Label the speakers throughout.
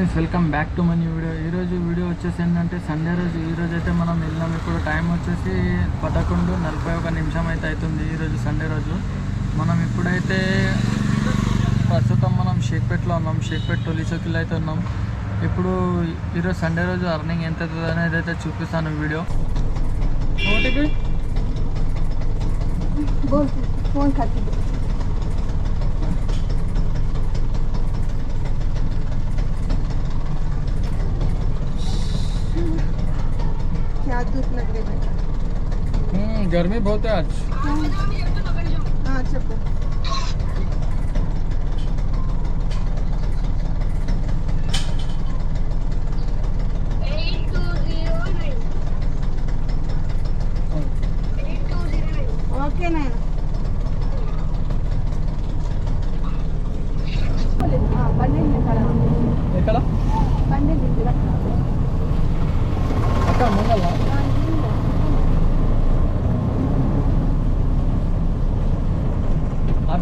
Speaker 1: Friends welcome back to మనీ video ఈరోజు video వచ్చేసి ఏంటంటే సండే రోజు. ఈ రోజు అయితే మనం వెళ్ళాం ఇప్పుడు టైం వచ్చేసి పదకొండు నలభై ఒక నిమిషం అయితే అవుతుంది ఈరోజు సండే రోజు. మనం ఇప్పుడైతే ప్రస్తుతం మనం షేక్పేట్లో ఉన్నాం. షేక్పేట్ టొలి చౌకిలో అయితే ఉన్నాం. ఇప్పుడు ఈరోజు సండే రోజు అర్నింగ్ ఎంత అవుతుంది అనేది అయితే చూపిస్తాను వీడియో ఓటీపీ Godard.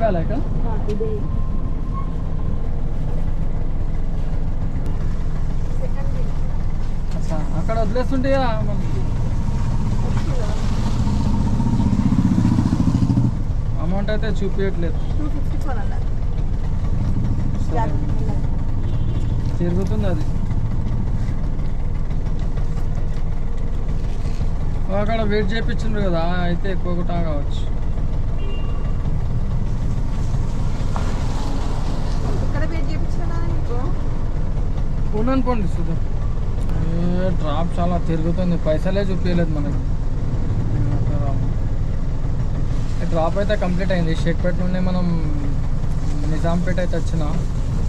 Speaker 1: ఆపేయాలా అక్కడ వదిలేస్తుంటే అమౌంట్ అయితే చూపించట్లేదు తిరుగుతుంది అది. అక్కడ వెయిట్ చేయించిండ్రు కదా అయితే ఎక్కువ కూడా కావచ్చు
Speaker 2: ఇక్కడ వెయిట్ చేయించినా నీకు
Speaker 1: ఫోన్ అనుకోండి చూద్దాం. ఏ డ్రాప్ చాలా తిరుగుతుంది. పైసలే చూపించలేదు మనకి. డ్రాప్ అయితే కంప్లీట్ అయింది. షేక్పేట నుండి మనం నిజాంపేట అయితే వచ్చిన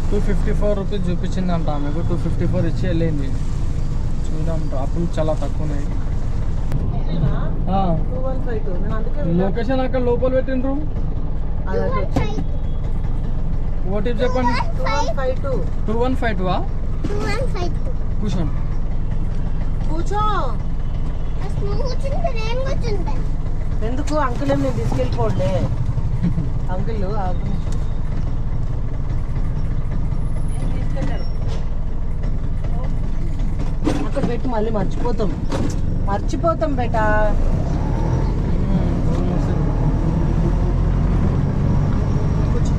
Speaker 1: టూ ఫిఫ్టీ ఫోర్ రూపీస్ చూపించింది అంట ఆమెకు టూ ఫిఫ్టీ ఫోర్ ఇచ్చి వెళ్ళింది. చూద్దాం డ్రాపులు చాలా తక్కువ ఉన్నాయి లొకేషన్ అక్కడ లోపల పెట్టిండ్రు? ఓటీపీ చెప్పండి.
Speaker 2: Two one five two.
Speaker 1: Two one five two కూర్చోండి.
Speaker 2: కూర్చో. ఎందుకు? అంకుల్ నేను తీసుకెళ్ళిపోండి అంకుల్ అక్కడ పెట్టి మళ్ళీ మర్చిపోతాం. మర్చిపోతాం బేటా కూర్చో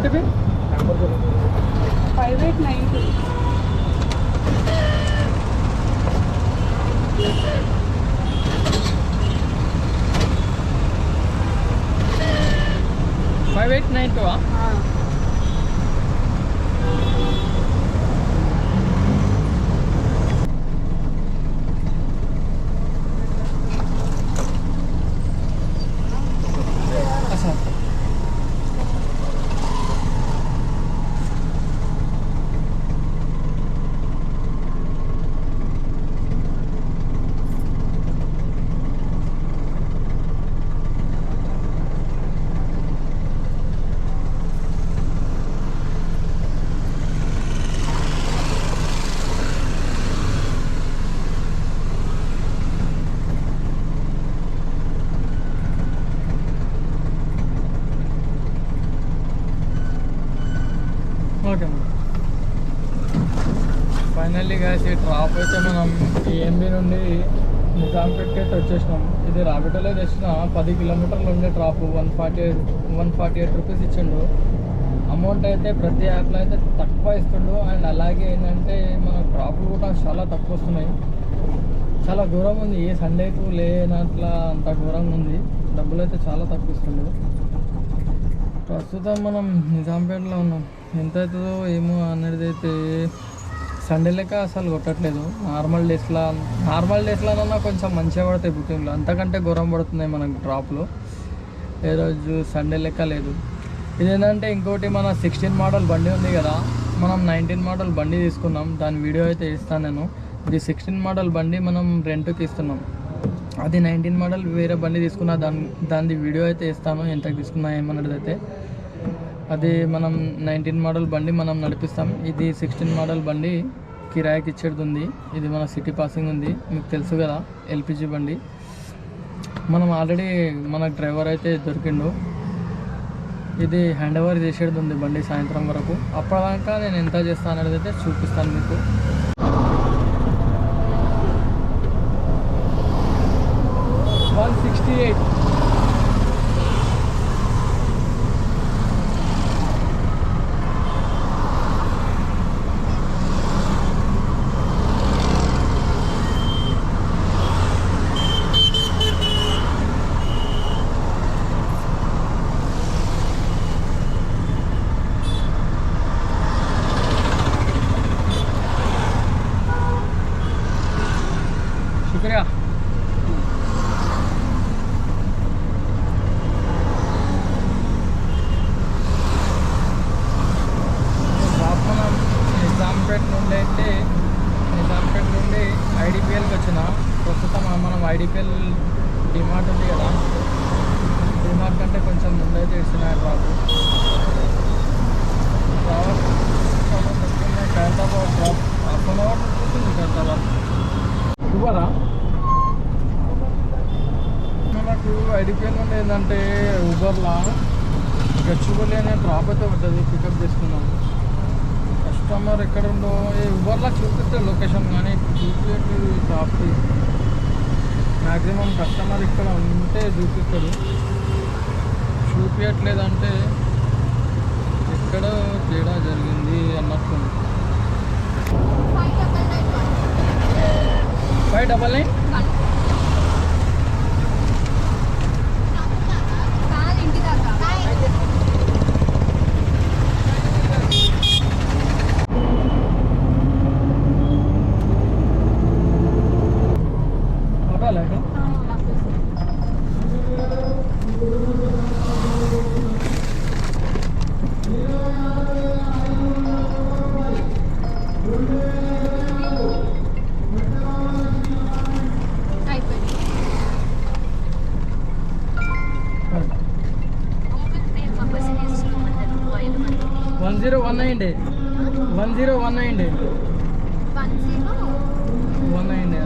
Speaker 2: OTP five
Speaker 1: eight nine two five eight nine two finally కాసి ఈ డ్రాప్ అయితే మనం ఏఎంబి నుండి నిజాంపేట్కి అయితే వచ్చేసినాం. ఇది రాబిటోలో తెచ్చిన పది కిలోమీటర్లు ఉండే drop one forty eight one forty eight rupees ఇచ్చిండు. అమౌంట్ అయితే ప్రతి యాప్లో అయితే తక్కువ ఇస్తుండు. అండ్ అలాగే ఏంటంటే మన డ్రాప్లు కూడా చాలా తక్కువ వస్తున్నాయి. చాలా దూరం ఉంది. ఏ సండేకు లేనట్లా అంత దూరంగా ఉంది. డబ్బులు అయితే చాలా తక్కువ ఇస్తుండు. ప్రస్తుతం మనం నిజాంపేటలో ఉన్నాం. ఎంత అవుతుందో ఏమో అనేది అయితే సండే లెక్క అసలు కొట్టట్లేదు. నార్మల్ డేస్లో నార్మల్ డేస్లోనన్నా కొంచెం మంచిగా పడతాయి బుకింగ్లు. అంతకంటే ఘోరం పడుతున్నాయి మనకు డ్రాప్లో ఏ రోజు సండే లెక్క లేదు. ఇదేంటంటే ఇంకోటి మన సిక్స్టీన్ మోడల్ బండి ఉంది కదా. మనం నైన్టీన్ మోడల్ బండి తీసుకున్నాం. దాని వీడియో అయితే ఇస్తాను నేను. ఇది సిక్స్టీన్ మోడల్ బండి మనం రెంట్కి ఇస్తున్నాం. అది నైన్టీన్ మోడల్ వేరే బండి తీసుకున్నా దాని దాని వీడియో అయితే ఇస్తాను. ఎంత తీసుకున్నా ఏమన్నది అయితే. అది మనం నైన్టీన్ మోడల్ బండి మనం నడిపిస్తాం. ఇది సిక్స్టీన్ మోడల్ బండి కిరాయికి ఇచ్చేది ఉంది ఇది మన సిటీ పాసింగ్ ఉంది. మీకు తెలుసు కదా ఎల్పిజి బండి. మనం ఆల్రెడీ మన డ్రైవర్ అయితే దొరికిండు. ఇది హ్యాండ్ ఓవర్ చేసేది ఉంది బండి సాయంత్రం వరకు. అప్పటిదాకా నేను ఎంత చేస్తాను అనేది అయితే చూపిస్తాను మీకు. One sixty eight. ఇవ్వరా? మనకు ఐడిపిఎల్ నుండి ఏంటంటే ఊబర్లా. గచ్చిపల్లి అనే డ్రాప్ అయితే ఉంటుంది పికప్ చేసుకున్నాం కస్టమర్ ఎక్కడ ఉందో ఏ ఊబర్లా చూపిస్తే లొకేషన్ కానీ చూపించట్లేదు డ్రాప్ మ్యాక్సిమం కస్టమర్ ఇక్కడ ఉంటే చూపిస్తాడు చూపించట్లేదంటే ఎక్కడ తేడా జరిగింది అన్నట్టు five
Speaker 3: double
Speaker 1: nine zero one అయ్యిండే one zero one అయ్యిండే
Speaker 3: వన్
Speaker 1: అయ్యిండే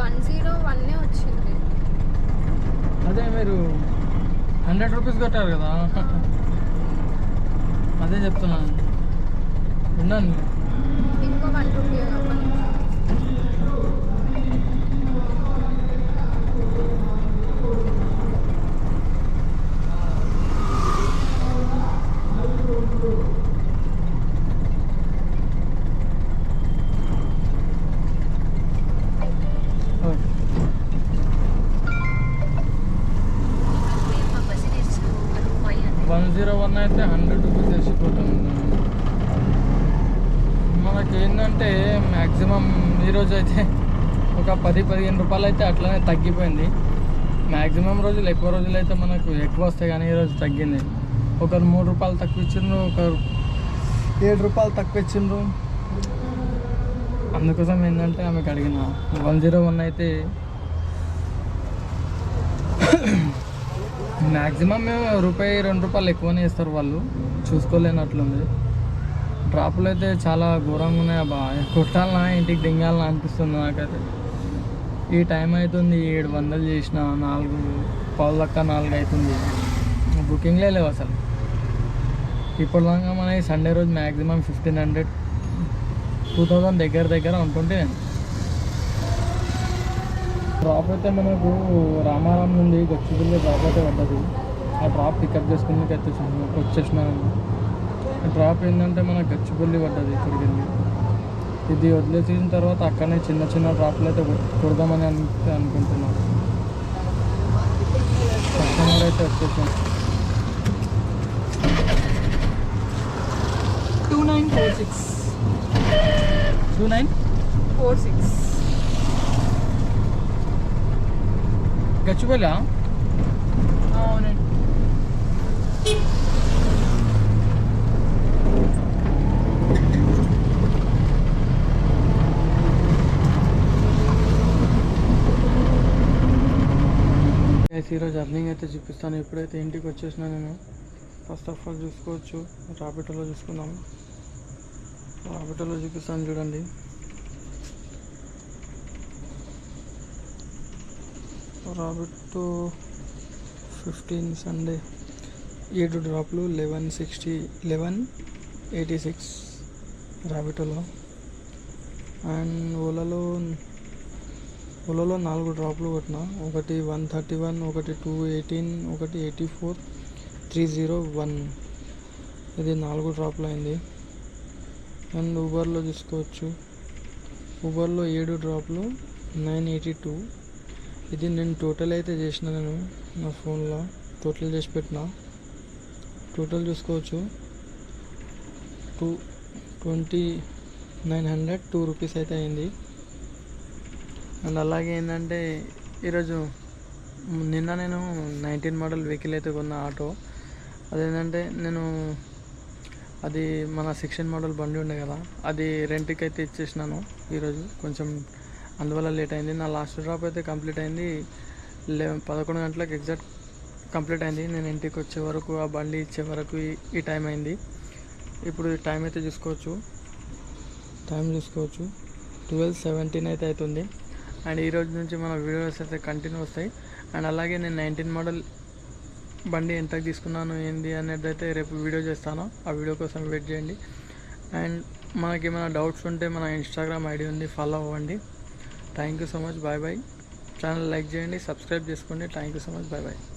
Speaker 3: వన్ జీరో వన్నే వచ్చింది.
Speaker 1: అదే మీరు హండ్రెడ్ రూపీస్ కొట్టారు కదా. అదే చెప్తున్నాను. విన్నాను.
Speaker 3: ఇంకో వన్ రూపీ ఒక నిమిషం.
Speaker 1: ఓకే. వన్ జీరో వన్ అయితే హండ్రెడ్ రూపీస్ వేసిపోతుంది మనకి ఏంటంటే మ్యాక్సిమం ఈరోజు అయితే ఒక పది పదిహేను రూపాయలు అయితే అట్లనే తగ్గిపోయింది. మ్యాక్సిమం రోజులు ఎక్కువ రోజులు అయితే మనకు ఎక్కువ వస్తాయి కానీ ఈరోజు తగ్గింది. ఒకరు మూడు రూపాయలు తక్కువ ఇచ్చిండ్రు ఒకరు ఏడు రూపాయలు తక్కువ ఇచ్చిండ్రు. అందుకోసం ఏంటంటే ఆమెకు అడిగిన వన్ జీరో వన్ అయితే మ్యాక్సిమం రూపాయి రెండు రూపాయలు ఎక్కువనే ఇస్తారు వాళ్ళు. చూసుకోలేనట్లుంది. డ్రాపులు అయితే చాలా ఘోరంగా ఉన్నాయి. అబ్బా కొట్టాలనా ఇంటికి దింగాలనా అనిపిస్తుంది నాకైతే. ఈ టైం అవుతుంది. ఏడు వందలు చేసిన నాలుగు పావు దక్క నాలుగు అవుతుంది. బుకింగ్లే లేవు అసలు. ఇప్పటిదాకా మన ఈ సండే రోజు maximum fifteen hundred two thousand దగ్గర దగ్గర ఉంటుంటే నేను డ్రాప్ అయితే మనకు రామారాం నుండి గచ్చిబిల్లి డ్రాప్ అయితే పడ్డది. ఆ డ్రాప్ పికప్ చేసుకుని వచ్చేసాను వచ్చేసినాను డ్రాప్ ఏంటంటే మనకు గచ్చిబిల్లి పడ్డది ఇక్కడికి వెళ్ళి ఇది వదిలేసిన తర్వాత అక్కడనే చిన్న చిన్న డ్రాప్లు అయితే కొడదామని అను అనుకుంటున్నాను కస్టమర్ అయితే వచ్చేసాను two nine four six. Two nine?
Speaker 2: Four six.
Speaker 1: Gachibowli?
Speaker 2: అవునండి
Speaker 1: ఈరోజు అర్నింగ్ అయితే చూపిస్తాను. ఇప్పుడైతే ఇంటికి వచ్చేసిన నేను. ఫస్ట్ ఆఫ్ ఆల్ చూసుకోవచ్చు. రాపిటోలో చూసుకుందాం. రాపిటోలో చూపిస్తాను చూడండి. Rapido fifteen Sunday. ఏడు డ్రాప్లు eleven sixty eleven eighty six రాబిటోలో and ఓలాలో ఓలాలో నాలుగు డ్రాప్లు కొట్టిన. ఒకటి వన్ థర్టీ వన్ ఒకటి టూ ఎయిటీన్ ఒకటి eighty four three zero one. ఇది నాలుగు డ్రాప్లు అయింది. అండ్ ఊబర్లో చూసుకోవచ్చు. ఊబర్లో ఏడు డ్రాప్లు నైన్ ఎయిటీ టూ. ఇది నేను టోటల్ అయితే చేసిన నేను నా ఫోన్లో. టోటల్ చేసి పెట్టిన. టోటల్ చూసుకోవచ్చు. Two twenty nine hundred two rupees అయితే అయింది. అండ్ అలాగే ఏంటంటే ఈరోజు నిన్న నేను నైన్టీన్ మోడల్ వెహికల్ అయితే కొన్న ఆటో. అదేంటంటే నేను అది మన సిక్స్టీన్ మోడల్ బండి ఉండే కదా అది రెంట్కి అయితే ఇచ్చేసినాను ఈరోజు. కొంచెం అందువల్ల లేట్ అయింది. నా లాస్ట్ డ్రాప్ అయితే కంప్లీట్ అయింది. లే పదకొండు గంటలకు ఎగ్జాక్ట్ కంప్లీట్ అయింది. నేను ఇంటికి వచ్చే వరకు ఆ బండి ఇచ్చే వరకు ఈ- టైం అయింది. ఇప్పుడు టైం అయితే చూసుకోవచ్చు. టైం చూసుకోవచ్చు. ట్వెల్వ్ సెవెంటీన్ అయితే అవుతుంది. అండ్ ఈ రోజు నుంచి మన వీడియోస్ అయితే కంటిన్యూ వస్తాయి. అండ్ అలాగే నేను నైన్టీన్ మోడల్ బండి ఎంతకు తీసుకున్నాను ఏంది అనేది అయితే రేపు వీడియో చేస్తాను. ఆ వీడియో కోసం వెయిట్ చేయండి. అండ్ మనకి ఏమైనా డౌట్స్ ఉంటే మన ఇన్స్టాగ్రామ్ ఐడి ఉంది ఫాలో అవ్వండి. thank you so much bye bye channel like చేయండి సబ్స్క్రైబ్ చేసుకోండి thank you so much bye bye